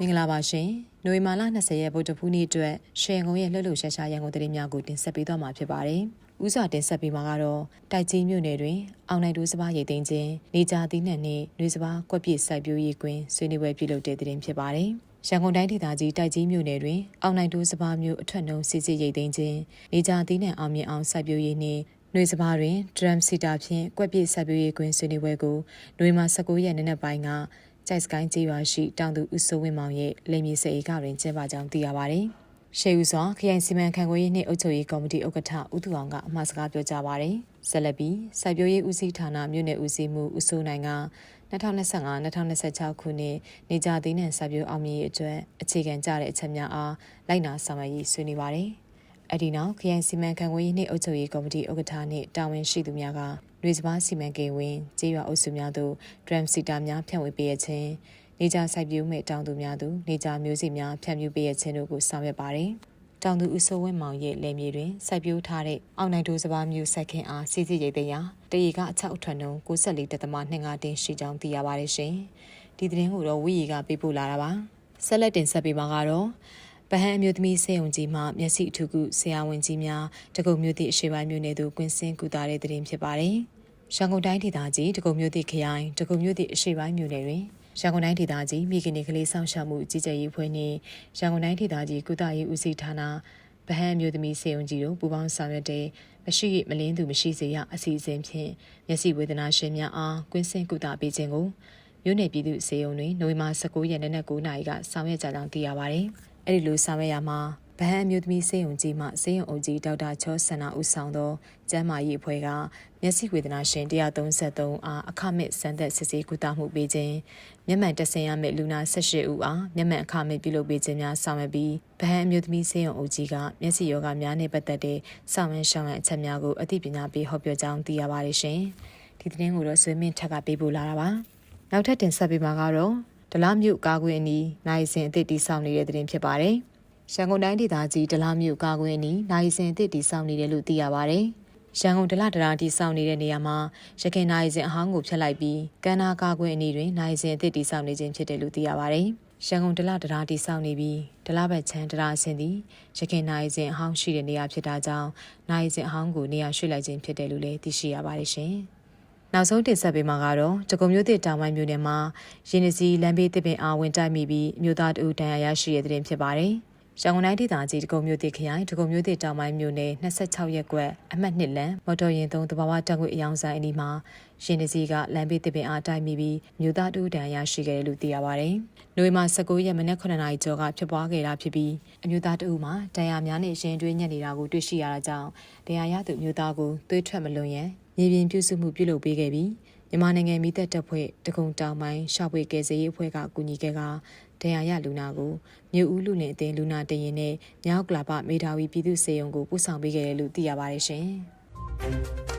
မင်္ဂလာပါရှင်။နိုဝင်ဘာလ20ရက်ဗုဒ္ဓဖူးနေ့အတွက်ရှယ်ကုန်းရဲ့လှုပ်လှုပ်ရှားရှားရန်ကုန်သတင်းများကိုတင်ဆက်ပေးသွားမှာဖြစ်ပါတယ်။ဦးစွာတင်ဆက်ပေးမှာကတော့တိုက်ကြီးမြို့နယ်တွင် အောင်နိုင်တိုးစပားရိတ်သိမ်းခြင်းနေကြသီးနှံနှင့်နှွေစပားကွက်ပြစ်စိုက်ပျိုးရေးကွင်းဆွေးနွေးပွဲပြုလုပ်တဲ့သတင်းဖြစ်ပါတယ်။ရန်ကုန်တိုင်းဒေသကြီးတိုက်ကြီးမြို့နယ်တွင်အောင်နိုင်တိုးစပားမျိုးအထက်နှုံစစ်စစ်ရိတ်သိမ်းခြင်းနေကြသီးနှံအောင်မြင်အောင်စိုက်ပျိုးရေးနှင့်နှွေစပားတွင် drum seater ဖြင့်ကွက်ပြစ်စိုက်ပျိုးရေးကွင်းဆွေးနွေးပွဲကိုနိုဝင်ဘာ19ရက်နေ့နက်ပိုင်းက ကြိုက်စကိုင်းကျေးရွာရှိတောင်သူဦးစိုးဝင်းမောင်ရဲ့လိမ်မြေစေအိကတွင်ကျင်းပကြောင်းသိရပါတယ်။ရှေးဦးစွာခရိုင်စီမံခန့်ခွဲရေးနှင့်အုပ်ချုပ်ရေးကော်မတီဥက္ကဋ္ဌဦးသူအောင်ကအမှားစကားပြောကြားပါတယ်။ဆက်လက်ပြီးစိုက်ပျိုးရေးဦးစီးဌာနမြို့နယ်ဦးစီးမှုဦးစိုးနိုင်က2025-2026ခုနှစ်နေကြသေးတဲ့စိုက်ပျိုးအောင်မြင်ရေးအတွက်အခြေခံကြတဲ့အချက်များအားလိုက်နာဆောင်ရွက်ရေးဆွေးနွေးပါတယ်။ အဒီနောက်ခရိုင်စီမံခန့်ခွဲရေးနှင့်အုပ်ချုပ်ရေးကော်မတီဥက္ကဋ္ဌနှင့်တာဝန်ရှိသူများကလူစပါးစီမံကိန်းဝင်ကျေးရွာအုပ်စုများသို့ drum seater များဖြန့်ဝေပေးရခြင်းနေကြစိုက်ပျိုးမဲ့တောင်သူများသို့နေကြမျိုးစိများဖြန့်ဖြူးပေးရခြင်းတို့ကိုဆောင်ရွက်ပါတယ်။တောင်သူဦးစိုးဝင်းမောင်ရဲ့လယ်မြေတွင်စိုက်ပျိုးထားတဲ့အောင်နိုင်တိုးစပါးမျိုးစိုက်ခင်အားစီစီရိတ်သိမ်းရာတရီကအချောက်အထွန်းနှုံ94တက်သမ25တင်ရှိကြောင်းသိရပါတယ်ရှင်။ဒီသတင်းကိုတော့ဝီရီကပေးပို့လာတာပါ။ဆက်လက်တင်ဆက်ပေးမှာကတော့ ဗဟန်းအမျိုးသမီးစေယုံကြီးမှမျက်စိအထူးကုဆရာဝန်ကြီးများတကုံမျိုးသည့်အရှိပိုင်းမျိုးနယ်သို့ကွင်းစင်းကူတာတဲ့သတင်းဖြစ်ပါတယ်။ရန်ကုန်တိုင်းဒေသကြီးတကုံမျိုးသည့်ခရိုင်တကုံမျိုးသည့်အရှိပိုင်းမျိုးနယ်တွင်ရန်ကုန်တိုင်းဒေသကြီးမိခင်နေကလေးဆောင်ရှာမှုကြီးကြပ်ရေးဖွဲ့နှင့်ရန်ကုန်တိုင်းဒေသကြီးကုသရေးဦးစီးဌာနဗဟန်းမျိုးသမီးစေယုံကြီးတို့ပူးပေါင်းဆောင်ရွက်တဲ့မရှိမလင်းသူမရှိစေရအစီအစဉ်ဖြင့်မျက်စိဝေဒနာရှင်များအားကွင်းစင်ကုသပေးခြင်းကိုမြို့နယ်ပြည်သူ့စေယုံတွင်နိုဝင်ဘာ19ရက်နေ့နက်9:00နာရီကဆောင်ရွက်ကြကြောင်းသိရပါတယ်။ အဲဒီလိုဆောင်ရွက်ရမှာဗဟန်းအမျိုးသမီးစေယုံကြီးမှစေယုံအုပ်ကြီးဒေါက်တာချောဆန္ဒဦးဆောင်သောကျန်းမာရေးအဖွဲ့ကမျက်စိဝေဒနာရှင်133အားအခမဲ့စံသက်စစ်ဆေးကုသမှုပေးခြင်းမျက်မှန်တက်ဆင်ရမယ့်လူနာ18ဦးအားမျက်မှန်အခမဲ့ပြုလုပ်ပေးခြင်းများဆောင်ရွက်ပြီးဗဟန်းအမျိုးသမီးစေယုံအုပ်ကြီးကမျက်စိယောဂများနှင့်ပတ်သက်တဲ့ဆောင်ရွက်ရှောင်ရန်အချက်များကိုအသိပညာပေးဟောပြောကြောင်းသိရပါတယ်ရှင်ဒီသတင်းကိုတော့ဆွေးမင်းထက်ကပေးပို့လာတာပါနောက်ထပ်တင်ဆက်ပေးမှာကတော့ ဒလမြို့ကာကွယ်အနီးနိုင်စင်အသစ်တီဆောင်နေတဲ့သတင်းဖြစ်ပါတယ်ရန်ကုန်တိုင်းဒေသကြီးဒလမြို့ကာကွယ်အနီးနိုင်စင်အသစ်တီဆောင်နေတယ်လို့သိရပါတယ်ရန်ကုန်ဒလဒရာတီဆောင်နေတဲ့နေရာမှာရခင်နိုင်စဉ်အဟောင်းကိုဖျက်လိုက်ပြီးကမ်းနာကာကွယ်အနီးတွင်နိုင်စဉ်အသစ်တီဆောင်နေခြင်းဖြစ်တယ်လို့သိရပါတယ်။ရန်ကုန်ဒလဒရာတီဆောင်နေပြီးဒလဘက်ချမ်းဒရာဆင်သည်ရခင်နိုင်စဉ်အဟောင်းရှိတဲ့နေရာဖြစ်တာကြောင့်နိုင်စဉ်အဟောင်းကိုနေရာရွှေ့လိုက်ခြင်းဖြစ်တယ်လို့လည်းသိရှိရပါတယ်ရှင်။ နောက်ဆုံးတင်ဆက်ပေးမှာကတော့တကုံမျိုးတစ်တောင်ပိုင်းမြို့နယ်မှာရင်းနှစီလမ်းဘေးတစ်ပင်အားဝင်တိုက်မိပြီးမြို့သားတဦးတန်ရာရရှိတဲ့တဲ့ဖြစ်ပါတယ်။ ရန်ကုန်တိုင်းဒေသကြီးတကုံမျိုးတစ်ခရိုင်တကုံမျိုးတစ်တောင်ပိုင်းမြို့နယ်26ရက်ကွက်အမှတ်1လမ်းမော်တော်ယာဉ်သုံးတဘာဝတက်ခွေအယောင်ဆိုင်အနီးမှာရင်တစည်းကလမ်းဘေးတစ်ပင်အားတိုက်မိပြီးမြို့သားတူတန်ရရှိခဲ့တယ်လို့သိရပါဗျ။နိုဝင်ဘာ19ရက်မနက်9နာရီကျော်ကဖြစ်ပွားခဲ့တာဖြစ်ပြီးအမျိုးသားတူမှာတန်ရာများနဲ့ရင်တွင်းညက်နေတာကိုတွေ့ရှိရတာကြောင့်တရားရသူမျိုးသားကိုသွေးထွက်မလွန်ရန်မြေပြင်ပြုစုမှုပြုလုပ်ပေးခဲ့ပြီးမြန်မာနိုင်ငံမိသက်တပ်ဖွဲ့တကုံတောင်ပိုင်းရှောက်ပွေကယ်ဆယ်ရေးအဖွဲ့ကကူညီခဲ့က တရားရလူနာကိုမြို့ဦးလူနယ်အသင်းလူနာတရင်နဲ့မြောက်ကလာပမေဒါဝီပြည်သူ့စေယုံကိုပို့ဆောင်ပေးခဲ့တယ်လို့သိရပါတယ်ရှင်။